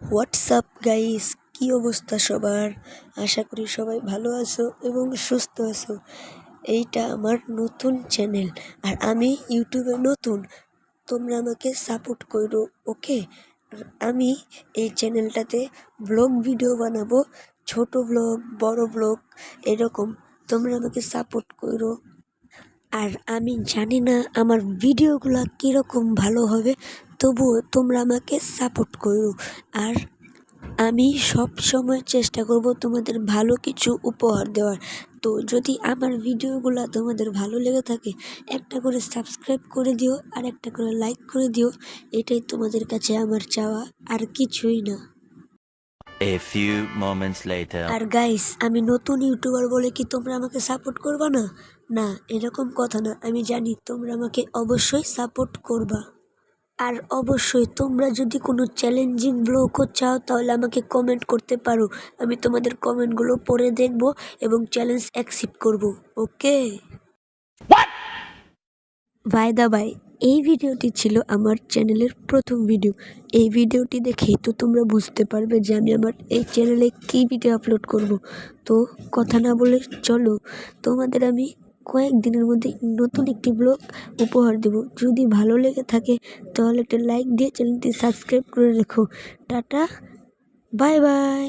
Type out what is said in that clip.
WhatsApp guys কি অবস্থা সবার? আশা করি সবাই ভালো আছো এবং সুস্থ আছো। এইটা আমার নতুন চ্যানেল আর আমি ইউটিউবে নতুন। তোমরা আমাকে সাপোর্ট করো ওকে আমি এই চ্যানেলটাতে ব্লগ ভিডিও বানাবো, ছোট ব্লগ বড় ব্লগ এরকম। তোমরা আমাকে সাপোর্ট করো। আর আমি জানি না আমার ভিডিওগুলো কীরকম ভালো হবে তবুও তোমরা আমাকে সাপোর্ট করো। আর আমি সব সময় চেষ্টা করব তোমাদের ভালো কিছু উপহার দেওয়ার। তো যদি আমার ভিডিওগুলো তোমাদের ভালো লেগে থাকে একটা করে সাবস্ক্রাইব করে দিও আর একটা করে লাইক করে দিও। এটাই তোমাদের কাছে আমার চাওয়া আর কিছুই না। A few moments later. আর গাইস আমি নতুন ইউটিউবার বলে কি তোমরা আমাকে সাপোর্ট করবা না? না এরকম কথা না। আমি জানি তোমরা আমাকে অবশ্যই সাপোর্ট করবা। আর অবশ্যই তোমরা যদি কোনো চ্যালেঞ্জিং ব্লগও চাও তাহলে আমাকে কমেন্ট করতে পারো। আমি তোমাদের কমেন্টগুলো পড়ে দেখব এবং চ্যালেঞ্জ অ্যাকসেপ্ট করব ওকে? বাই দা বাই এই ভিডিওটি ছিল আমার চ্যানেলের প্রথম ভিডিও এই ভিডিওটি দেখেই তো তোমরা বুঝতে পারবে যে আমি আমার এই চ্যানেলে কী ভিডিও আপলোড করব। তো কথা না বলে চলো তোমাদের আমি কয়েকদিনের মধ্যে নতুন একটি ব্লগ উপহার দেব যদি ভালো লেগে থাকে, তাহলে একটা লাইক দিয়ে চ্যানেলটি সাবস্ক্রাইব করে রেখো টাটা বাই বাই.